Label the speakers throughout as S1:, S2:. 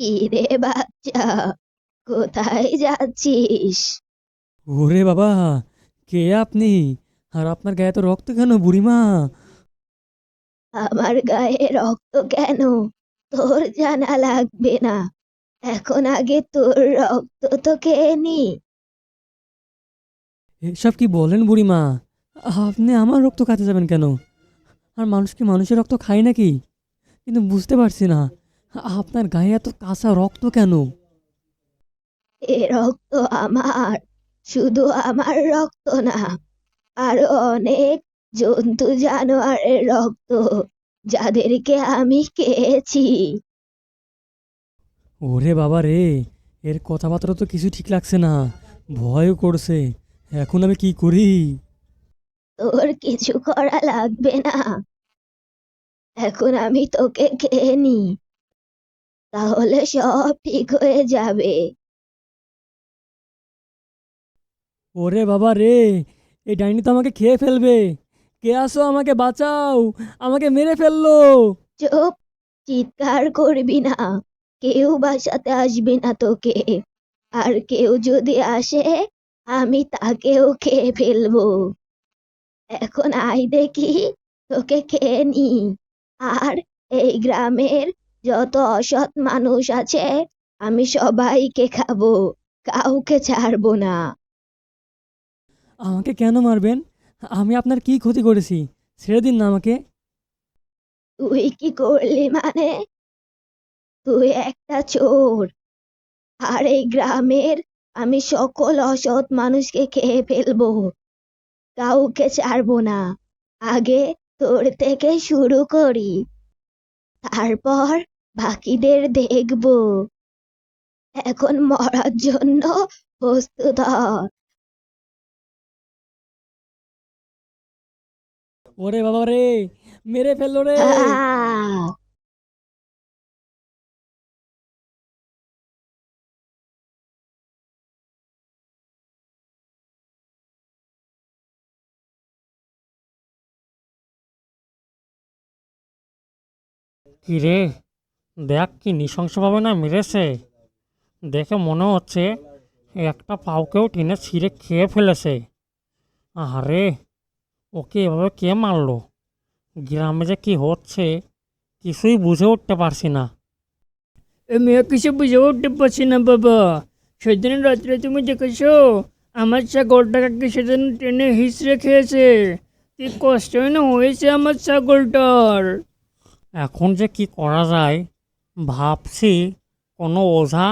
S1: কি রে বাচ্চা কোথায় যাচ্ছিস?
S2: ওরে বাবা কে আপনি? আর আপনার গায়ে তো রক্ত কেন বুড়িমা?
S1: আমার গায়ে রক্ত কেন? তোর জানা লাগবে না। এখন আগে তোর রক্ত তো খেয়ে নি
S2: এসব কি বলেন বুড়িমা? আপনি আমার রক্ত খাতে যাবেন কেন? আর মানুষ কি মানুষের রক্ত খায় নাকি? কিন্তু বুঝতে পারছি না। আপনার গায়ে এত কাঁচা রক্ত কেন?
S1: এ রক্ত আমার শুধু আমার রক্ত না আরও অনেক জন্তু জানোয়ারের রক্ত যাদেরকে আমি খেয়েছি।
S2: ওরে বাবা রে এর কথাবার্তা তো কিছু ঠিক লাগছে না ভয়ও করছে এখন আমি কি করি?
S1: তোর কিছু করা লাগবে না। এখন আমি তোকে খেয়ে নি। তাহলে সব ঠিক হয়ে যাবে।
S2: ওরে বাবা রে এই ডাইনি তো আমাকে খেয়ে ফেলবে। কে আসো আমাকে বাঁচাও আমাকে মেরে ফেলল।
S1: চুপ চিৎকার করবি না। কেউ বাসাতে আসবে না তোকে। আর কেউ যদি আসে আমি তাকেও খেয়ে ফেলব। এখন আয় দেখি তোকে খেয়ে নি। আর এই গ্রামের যত অসৎ মানুষ আছে আমি সবাইকে খাব কাউকে ছাড়বো না।
S2: আমাকে কেন মারবেন? আমি আপনার কি ক্ষতি করেছি? ছেড়ে দিন না আমাকে।
S1: তুই কি করলি মানে? তুই একটা চোর। আর এই গ্রামের আমি সকল অসৎ মানুষকে খেয়ে ফেলব কাউকে ছাড়বো না। আগে তোর থেকে শুরু করি। তারপর বাকিদের দেখব। এখন মরার জন্য প্রস্তুত।
S2: ওরে বাবা রে মেরে ফেলল রে।
S3: কি রে দেখ কি নৃশংসভাবে না মেরেছে। দেখে মনে হচ্ছে একটা পাউকেও টেনে ছিঁড়ে খেয়ে ফেলেছে। আরে ওকে এভাবে কে মারলো? গ্রামে যে কি হচ্ছে, কিছুই বুঝে উঠতে পারছি না।
S4: আমি কিছু বুঝে উঠতে পারছি না, বাবা। সেদিন রাত্রে তুমি দেখেছ, আমার ছাগলটাকে সেদিন টেনে হিসড়ে খেয়েছে। কি কষ্ট না হয়েছে আমার ছাগলটার।
S3: এখন যে কি করা যায়, ভাবছি কোনো ওঝা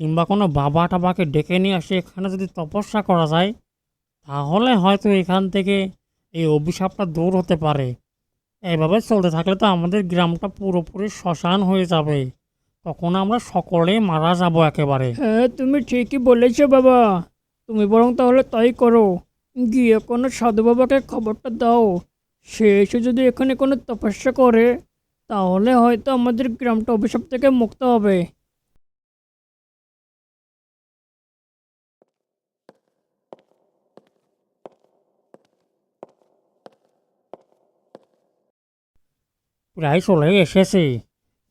S3: কিংবা কোনো বাবা টাবাকে ডেকে নিয়ে আসে, এখানে যদি তপস্যা করা যায়, তাহলে হয়তো এখান থেকে এই অভিশাপটা দূর হতে পারে। এইভাবে চলতে থাকলে তো আমাদের গ্রামটা পুরোপুরি শ্মশান হয়ে যাবে। তখন আমরা সকলেই মারা যাব একেবারে।
S4: হ্যাঁ তুমি ঠিকই বলেছ বাবা। তুমি বরং তাহলে তাই করো। গিয়ে কোনো সাধু বাবাকে খবরটা দাও। সে এসে যদি এখানে কোনো তপস্যা করে তাহলে হয়তো আমাদের গ্রামটা অভিশাপ থেকে মুক্ত হবে।
S3: প্রায় চলে এসেছি।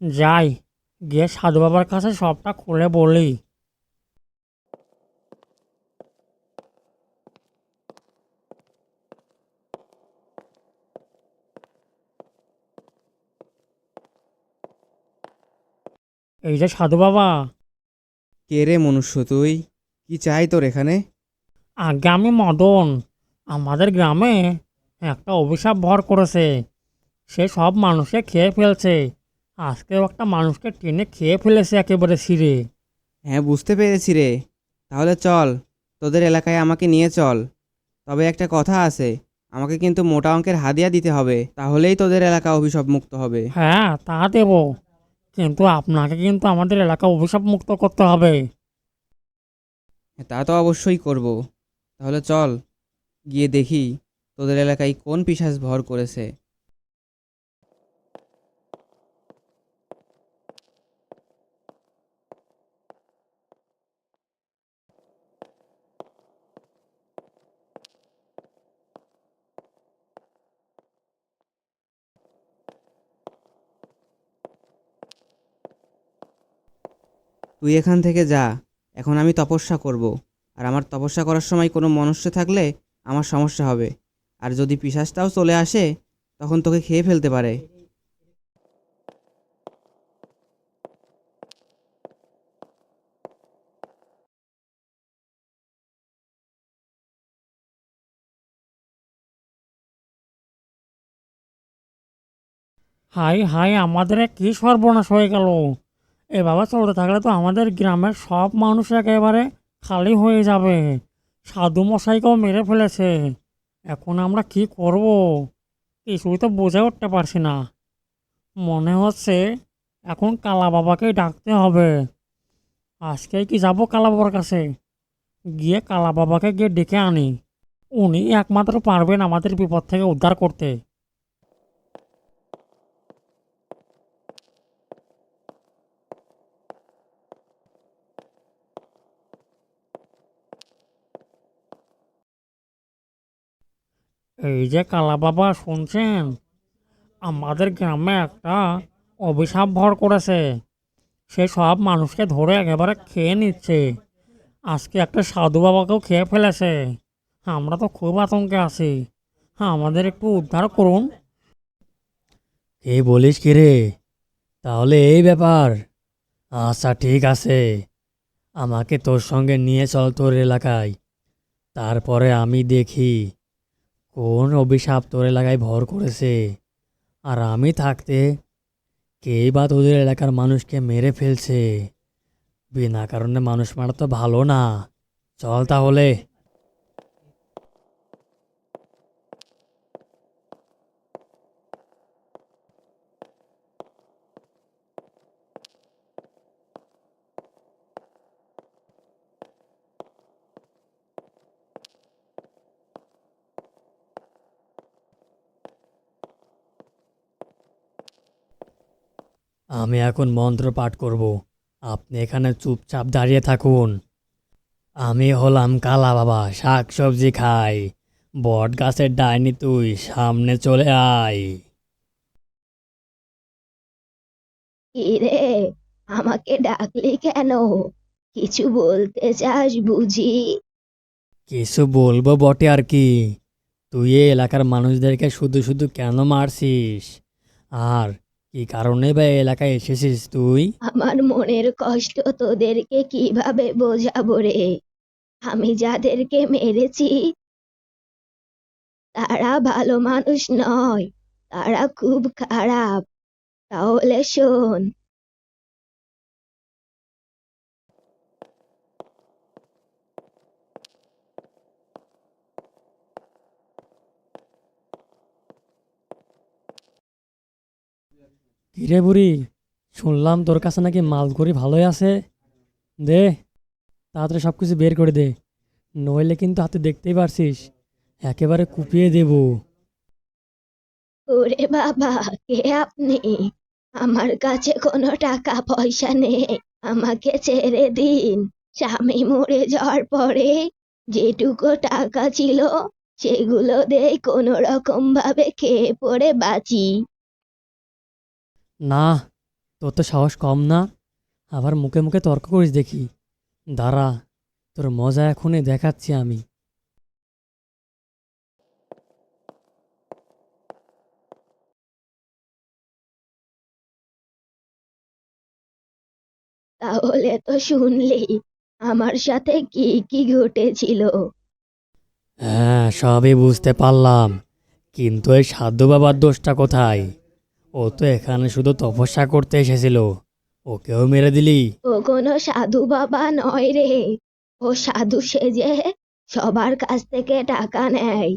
S3: যাই, গিয়ে সাধু বাবার কাছে সবটা খুলে বলি। এই যে সাধু বাবা।
S5: কে রে মনুষ্য তুই? কি চাই তোর এখানে?
S3: আগে আমি মদন। আমাদের গ্রামে একটা অভিশাপ ভর করেছে। সে সব মানুষকে খেয়ে ফেলছে। আজকেও একটা মানুষকে টেনে খেয়ে ফেলেছে একেবারে ছিঁড়ে
S5: হ্যাঁ বুঝতে পেরেছি রে। তাহলে চল তোদের এলাকায় আমাকে নিয়ে চল। তবে একটা কথা আছে আমাকে কিন্তু মোটা অঙ্কের হাদিয়া দিতে হবে। তাহলেই তোদের এলাকা অভিশাপ মুক্ত হবে।
S3: হ্যাঁ তা দেব। কিন্তু আপনাকে কিন্তু আমাদের এলাকা অভিশাপ মুক্ত করতে হবে।
S5: তা তো অবশ্যই করব। তাহলে চল, গিয়ে দেখি তোদের এলাকায় কোন পিশাচ ভর করেছে। তুই এখান থেকে যা, এখন আমি তপস্যা করব। আর আমার তপস্যা করার সময় কোনো মনুষ্য থাকলে আমার সমস্যা হবে। আর যদি পিশাচটাও চলে আসে, তখন তোকে খেয়ে ফেলতে পারে।
S3: হাই হাই আমাদের কি সর্বনাশ হয়ে গেল। এভাবে চলতে থাকলে তো আমাদের গ্রামের সব মানুষ একেবারে খালি হয়ে যাবে। সাধু মশাইকেও মেরে ফেলেছে। এখন আমরা কি করব? কিছুই তো বুঝে উঠতে পারছি না। মনে হচ্ছে এখন কালা বাবাকেই ডাকতে হবে। আজকেই কি যাব কালা বাবার কাছে? গিয়ে কালা বাবাকে গিয়ে ডেকে আনি। উনি একমাত্র পারবেন আমাদের বিপদ থেকে উদ্ধার করতে। এই যে কালা বাবা শুনছেন, আমাদের গ্রামে একটা অভিশাপ ভর করেছে। সে সব মানুষকে ধরে একেবারে খেয়ে নিচ্ছে। আজকে একটা সাধু বাবাকেও খেয়ে ফেলেছে। আমরা তো খুব আতঙ্কে আছি। আমাদের একটু উদ্ধার করুন।
S2: কে বলিস কি রে? তাহলে এই ব্যাপার। আচ্ছা ঠিক আছে। আমাকে তোর সঙ্গে নিয়ে চল তোর এলাকায়। তারপরে আমি দেখি। কোন অভিশাপ তোর এলাকায় ভর করেছে? আর আমি থাকতে কে বা তোদের এলাকার মানুষকে মেরে ফেলছে? বিনা কারণে মানুষ মারা তো ভালো না। চল তাহলে। আমি এখন মন্ত্র পাঠ করব। আপনি এখানে চুপচাপ দাঁড়িয়ে থাকুন। আমি হলাম কালা বাবা শাক সবজি খাই। বট গাছের ডাইনি তুই সামনে চলে আয়।
S1: কিরে আমাকে ডাকলি কেন? কিছু বলতে চাস বুঝি?
S2: কিছু বলব বটে আর কি। তুই এই এলাকার মানুষদেরকে শুধু শুধু কেন মারছিস? আর কি কারণে বা এলাকায় এসেছিস তুই?
S1: আমার মনের কষ্ট তোদেরকে কীভাবে বোঝাবো রে? আমি যাদেরকে মেরেছি, তারা ভালো মানুষ নয়, তারা খুব খারাপ। তাহলে শোন
S2: কিরে বুড়ি, শুনলাম তোর কাছে নাকি মালগুড়ি ভালোই আছে। দে, তাড়াতাড়ি সব কিছু বের করে দে। নইলে কিন্তু হাতে দেখতেই পারছিস, একেবারে কুপিয়ে দেবো।
S1: ওরে বাবা, কে আপনি? আমার কাছে কোনো টাকা পয়সা নেই, আমাকে ছেড়ে দিন। স্বামী মরে যাওয়ার পরে যেটুকু টাকা ছিল, সেগুলো দিয়ে কোনো রকম ভাবে খেয়ে পড়ে বাঁচি।
S2: না তোর তো সাহস কম না। আবার মুখে মুখে তর্ক করিস দেখি। দাঁড়া তোর মজা এখনই দেখাচ্ছি আমি।
S1: তাহলে তো শুনলি আমার সাথে কি কি ঘটেছিল?
S2: হ্যাঁ সবই বুঝতে পারলাম। কিন্তু এই সাধু বাবার দোষটা কোথায়? ও তো এখানে শুধু তপস্যা করতে এসেছিল। ওকেও মেরে দিলি।
S1: ও কোনো সাধু বাবা নয় রে। ও সাধু সেজে সবার কাছ থেকে টাকা নেয়।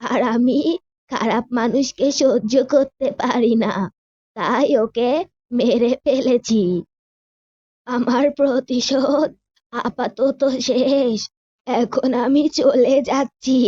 S1: আর আমি খারাপ মানুষকে সহ্য করতে পারি না। তাই ওকে মেরে ফেলেছি। আমার প্রতিশোধ আপাতত শেষ। এখন আমি চলে যাচ্ছি।